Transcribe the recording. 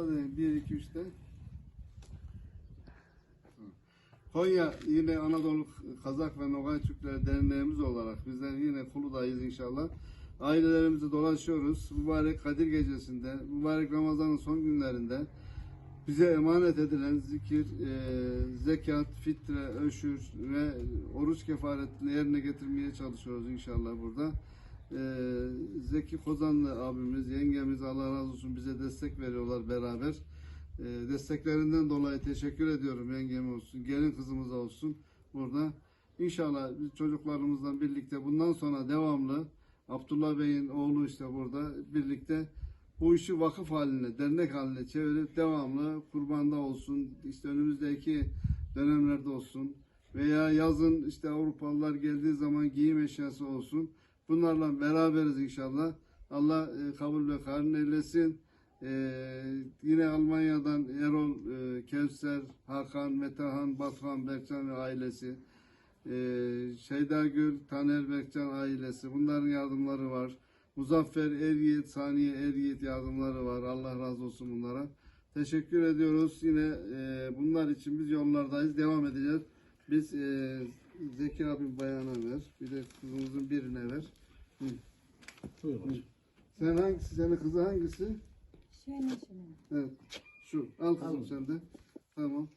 Topla dedim. 1, 2, 3 de. Konya yine Anadolu Kazak ve Nogay Türkleri Derneğimiz olarak bizler yine Kulu'dayız inşallah. Ailelerimizi dolaşıyoruz. Mübarek Kadir Gecesi'nde, mübarek Ramazan'ın son günlerinde bize emanet edilen zikir, e, zekat, fitre, öşür ve oruç kefaretini yerine getirmeye çalışıyoruz inşallah burada. E, Zeki Kozanlı abimiz, yengemiz Allah razı olsun bize destek veriyorlar beraber. E, desteklerinden dolayı teşekkür ediyorum yengem olsun, gelin kızımız olsun burada. İnşallah çocuklarımızla birlikte bundan sonra devamlı Abdullah Bey'in oğlu işte burada birlikte bu işi vakıf haline, dernek haline çevirip devamlı kurbanda olsun, işte önümüzdeki dönemlerde olsun veya yazın işte Avrupalılar geldiği zaman giyim eşyası olsun. Bunlarla beraberiz inşallah. Allah e, kabul ve karın eylesin. E, yine Almanya'dan Erol, e, Kevser, Hakan, Metehan, Batuhan, Berkcan ve ailesi. E, Şeyda Gül, Taner Berkcan ailesi. Bunların yardımları var. Muzaffer Eryiğit, Saniye Eryiğit yardımları var. Allah razı olsun bunlara. Teşekkür ediyoruz. Yine e, bunlar için biz yollardayız. Devam edeceğiz. Biz e, Zeki abim bayana ver. Bir de kızımızın birine ver. Hı. Buyur hocam. Sen hangisi? Senin kızı hangisi? Şöyle şöyle. Evet. Şu. Al kızım sen de. Tamam.